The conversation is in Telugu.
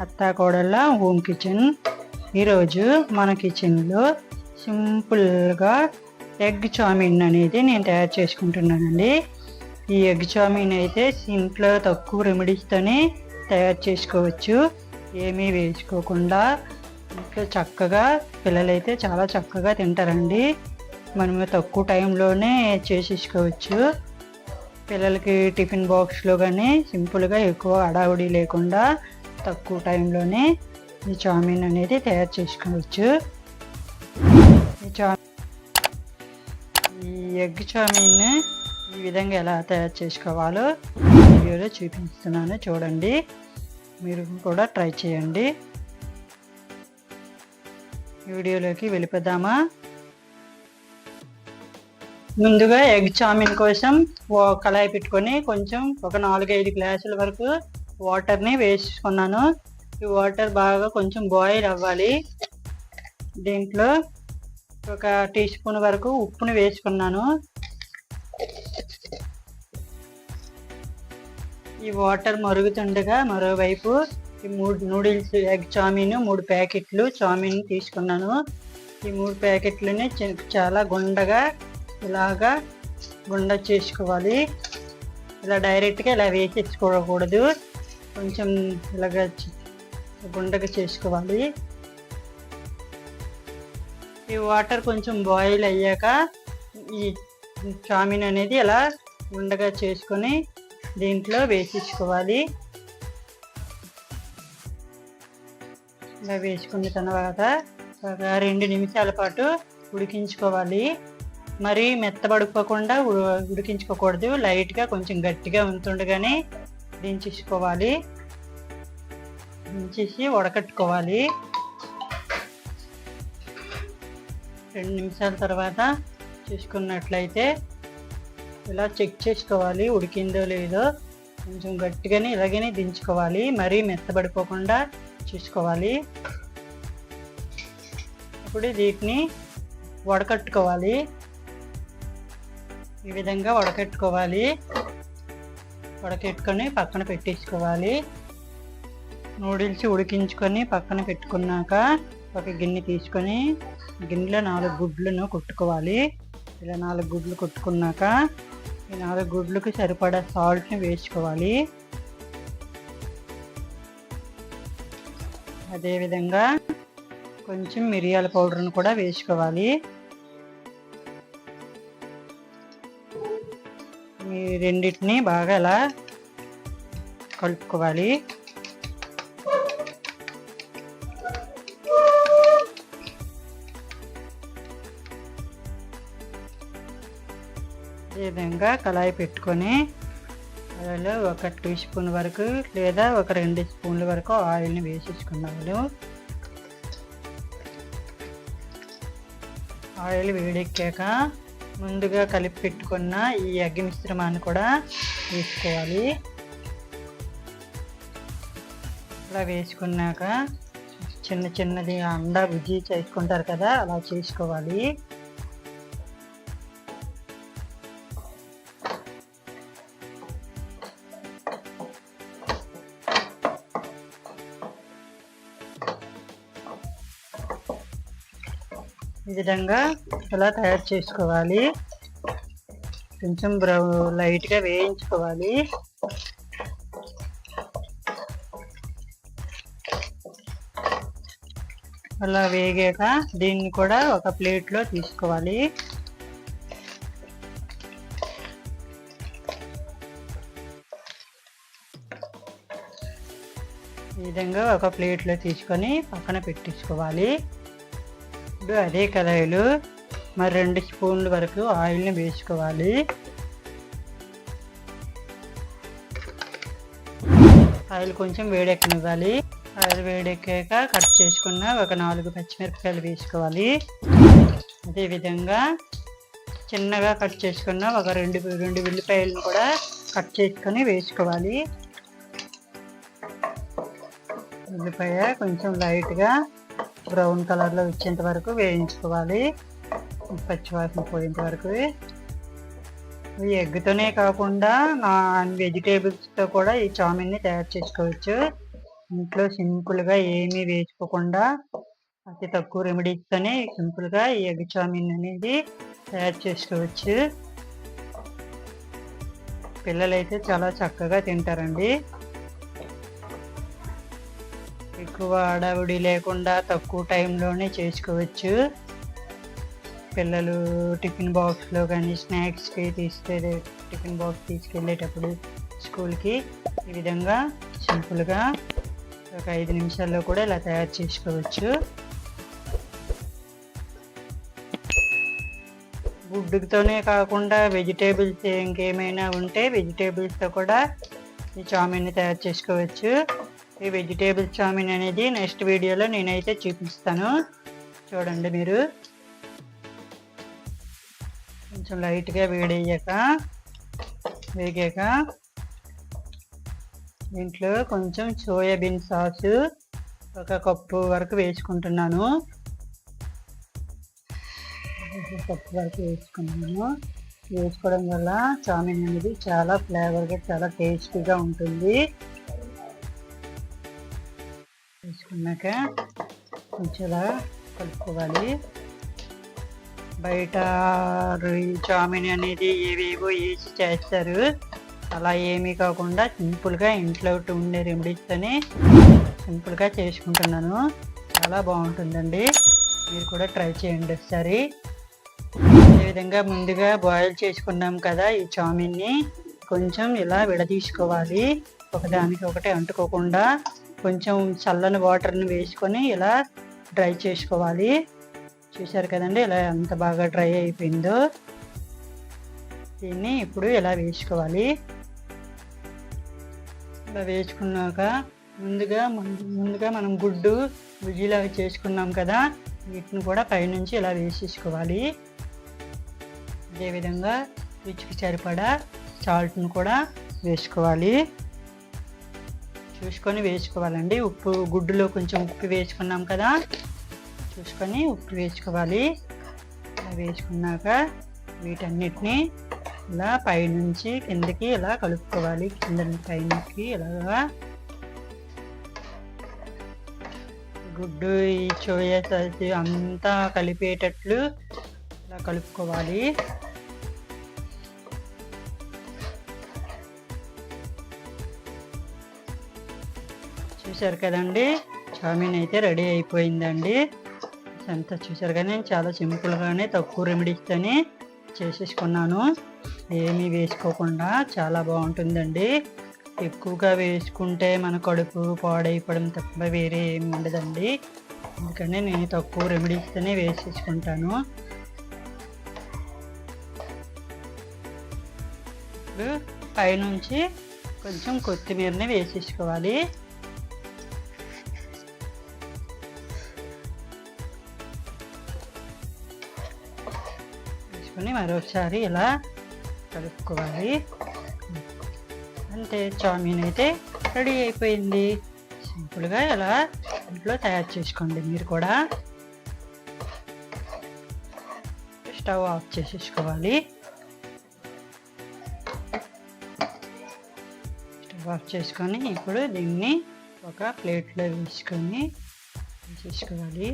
అత్తా కోడళ్ళ హోమ్ కిచెన్ ఈరోజు మన కిచెన్లో సింపుల్గా ఎగ్ చామిన్ అనేది నేను తయారు చేసుకుంటున్నానండి. ఈ ఎగ్ చామిన్ అయితే ఇంట్లో తక్కువ రెమెడీస్తోనే తయారు చేసుకోవచ్చు. ఏమీ వేసుకోకుండా ఇంట్లో చక్కగా పిల్లలైతే చాలా చక్కగా తింటారండి. మనము తక్కువ టైంలోనే చేసేసుకోవచ్చు. పిల్లలకి టిఫిన్ బాక్స్లో కానీ సింపుల్గా ఎక్కువ హడావుడి లేకుండా తక్కువ టైంలోనే ఈ చామిన్ అనేది తయారు చేసుకోవచ్చు. ఈ చా ఈ ఎగ్ చామిన్ ఈ విధంగా ఎలా తయారు చేసుకోవాలో వీడియోలో చూపిస్తున్నాను. చూడండి. మీరు కూడా ట్రై చేయండి. వీడియోలోకి వెళ్ళిపోదామా? ముందుగా ఎగ్ చామిన్ కోసం ఓ కళాయి పెట్టుకొని కొంచెం ఒక నాలుగైదు గ్లాసుల వరకు వాటర్ని వేసుకున్నాను ఈ వాటర్ బాగా కొంచెం బాయిల్ అవ్వాలి. దీంట్లో ఒక టీ స్పూన్ వరకు ఉప్పుని వేసుకున్నాను. ఈ వాటర్ మరుగుతుండగా మరోవైపు ఈ మూడు నూడిల్స్ ఎగ్ చామిన్ మూడు ప్యాకెట్లు చామిన్ తీసుకున్నాను. ఈ మూడు ప్యాకెట్లని చాలా గుండగా ఇలాగా గుండ చేసుకోవాలి. ఇలా డైరెక్ట్గా ఇలా వేసేసుకోకూడదు కొంచెం ఇలాగ గుండగా చేసుకోవాలి. ఈ వాటర్ కొంచెం బాయిల్ అయ్యాక ఈ చామిన్ అనేది ఇలా ఉండగా చేసుకొని దీంట్లో వేసించుకోవాలి ఇలా వేసుకున్న తర్వాత ఒక రెండు నిమిషాల పాటు ఉడికించుకోవాలి. మరి మెత్తబడుకోకుండా ఉడికించుకోకూడదు. లైట్గా కొంచెం గట్టిగా ఉంటుండగానే దించేసుకోవాలి దించేసి ఉడకట్టుకోవాలి రెండు నిమిషాల తర్వాత చూసుకున్నట్లయితే ఇలా చెక్ చేసుకోవాలి ఉడికిందో లేదో కొంచెం గట్టిగానే ఇలాగనే దించుకోవాలి. మరీ మెత్తబడిపోకుండా చూసుకోవాలి. ఇప్పుడు వీటిని వడకట్టుకోవాలి. ఈ విధంగా వడకట్టుకోవాలి. ఉడకెట్టుకొని పక్కన పెట్టించుకోవాలి నూడిల్స్ ఉడికించుకొని పక్కన పెట్టుకున్నాక ఒక గిన్నె తీసుకొని గిన్నెలో నాలుగు గుడ్లను కొట్టుకోవాలి. ఇలా నాలుగు గుడ్లు కొట్టుకున్నాక ఈ నాలుగు గుడ్లకు సరిపడా సాల్ట్ని వేసుకోవాలి. అదేవిధంగా కొంచెం మిరియాల పౌడర్ను కూడా వేసుకోవాలి. ఈ రెండింటిని బాగా ఇలా కలుపుకోవాలి. ఈ విధంగా కళాయి పెట్టుకొని అందులో ఒక టీ స్పూన్ వరకు లేదా ఒక రెండు స్పూన్ల వరకు ఆయిల్ని వేసేసుకున్నాము ఆయిల్ వేడెక్కాక ముందుగా కలిపి పెట్టుకున్న ఈ ఎగ్ మిశ్రమాన్ని కూడా వేసుకోవాలి ఇలా వేసుకున్నాక చిన్న చిన్నది అండా బుజ్జి చేసుకుంటారు కదా అలా చేసుకోవాలి. విధంగా ఇలా తయారు చేసుకోవాలి. కొంచెం బ్రౌ లైట్గా వేయించుకోవాలి. అలా వేగాక దీన్ని కూడా ఒక ప్లేట్లో తీసుకోవాలి. ఈ విధంగా ఒక ప్లేట్లో తీసుకొని పక్కన పెట్టించుకోవాలి ఇప్పుడు అదే కళాయిలు మరి రెండు స్పూన్ల వరకు ఆయిల్ని వేసుకోవాలి. ఆయిల్ కొంచెం వేడెక్కనివ్వాలి. ఆయిల్ వేడెక్కాక కట్ చేసుకున్న ఒక నాలుగు పచ్చిమిరపకాయలు వేసుకోవాలి. అదేవిధంగా చిన్నగా కట్ చేసుకున్న ఒక రెండు రెండు ఉల్లిపాయలను కూడా కట్ చేసుకొని వేసుకోవాలి. ఉల్లిపాయ కొంచెం లైట్గా బ్రౌన్ కలర్లో వచ్చేంత వరకు వేయించుకోవాలి. పచ్చివాసన పోయేంత వరకు. ఈ ఎగ్తోనే కాకుండా నాన్ వెజిటేబుల్స్తో కూడా ఈ చామిన్ని తయారు చేసుకోవచ్చు. ఇంట్లో సింపుల్గా ఏమీ వేసుకోకుండా అతి తక్కువ రెమెడీస్తోనే సింపుల్గా ఈ ఎగ్ చామిన్ అనేది తయారు చేసుకోవచ్చు. పిల్లలైతే చాలా చక్కగా తింటారండి. ఎక్కువ హడావుడి లేకుండా తక్కువ టైంలోనే చేసుకోవచ్చు. పిల్లలు టిఫిన్ బాక్స్లో కానీ స్నాక్స్కి తీసుకె టిఫిన్ బాక్స్ తీసుకెళ్ళేటప్పుడు స్కూల్కి ఈ విధంగా సింపుల్గా ఒక ఐదు నిమిషాల్లో కూడా ఇలా తయారు చేసుకోవచ్చు. గుడ్డుతోనే కాకుండా వెజిటేబుల్స్ ఇంకేమైనా ఉంటే వెజిటేబుల్స్తో కూడా ఈ చామీని తయారు చేసుకోవచ్చు. ఈ వెజిటేబుల్ చామిన్ అనేది నెక్స్ట్ వీడియోలో నేనైతే చూపిస్తాను. చూడండి మీరు. కొంచెం లైట్గా వేడయ్యాక వేగాక దీంట్లో కొంచెం సోయాబీన్ సాసు ఒక కప్పు వరకు వేసుకుంటున్నాను. కప్పు వరకు వేసుకున్నాను. వేసుకోవడం వల్ల చామిన్ అనేది చాలా ఫ్లేవర్గా చాలా టేస్టీగా ఉంటుంది. అన్నాక కొంచెం ఇలా కలుపుకోవాలి. బయట చామిన్ అనేది ఏవేవో వేసి చేస్తారు. అలా ఏమీ కాకుండా సింపుల్గా ఇంట్లో ఉండే రెమెడీస్తోనే సింపుల్గా చేసుకుంటున్నాను. చాలా బాగుంటుందండి. మీరు కూడా ట్రై చేయండి ఒకసారి. అదేవిధంగా ముందుగా బాయిల్ చేసుకున్నాం కదా ఈ చామిన్ని. కొంచెం ఇలా విడదీసుకోవాలి. ఒకదానికి ఒకటి అంటుకోకుండా కొంచెం చల్లని వాటర్ని వేసుకొని ఇలా డ్రై చేసుకోవాలి. చూసారు కదండి ఇలా ఎంత బాగా డ్రై అయిపోయిందో. దీన్ని ఇప్పుడు ఇలా వేసుకోవాలి. ఇలా వేసుకున్నాక ముందుగా ముందుగా మనం గుడ్డు బుజ్జిలాగా చేసుకున్నాం కదా వీటిని కూడా పైనుంచి ఇలా వేసేసుకోవాలి. అదేవిధంగా రుచికి సరిపడా సాల్ట్ను కూడా వేసుకోవాలి. చూసుకొని వేసుకోవాలండి. ఉప్పు గుడ్డులో కొంచెం ఉప్పు వేసుకున్నాం కదా. చూసుకొని ఉప్పు వేసుకోవాలి. వేసుకున్నాక వీటన్నిటిని ఇలా పైనుంచి కిందకి ఇలా కలుపుకోవాలి. కింద పైనుంచి ఇలాగా గుడ్డు ఈ అంతా కలిపేటట్లు ఇలా కలుపుకోవాలి. చూసారు కదండి. చామిన్ అయితే రెడీ అయిపోయిందండి. అంతా చూసారు కానీ నేను చాలా సింపుల్గానే తక్కువ రెమెడీస్తోనే చేసేసుకున్నాను. ఏమీ వేసుకోకుండా చాలా బాగుంటుందండి. ఎక్కువగా వేసుకుంటే మన కడుపు పాడైపోవడం తప్ప వేరే ఏమి ఉండదండి. అందుకని నేను తక్కువ రెమెడీస్తోనే వేసేసుకుంటాను. ఇప్పుడు పైనుంచి కొంచెం కొత్తిమీరని వేసేసుకోవాలి. వేసుకొని మరోసారి ఇలా కలుపుకోవాలి. అంతే చామీన్ అయితే రెడీ అయిపోయింది. సింపుల్గా ఇలా ఇంట్లో తయారు చేసుకోండి మీరు కూడా. స్టవ్ ఆఫ్ చేసేసుకోవాలి. స్టవ్ ఆఫ్ చేసుకొని ఇప్పుడు దీన్ని ఒక ప్లేట్లో వేసుకొని చేసుకోవాలి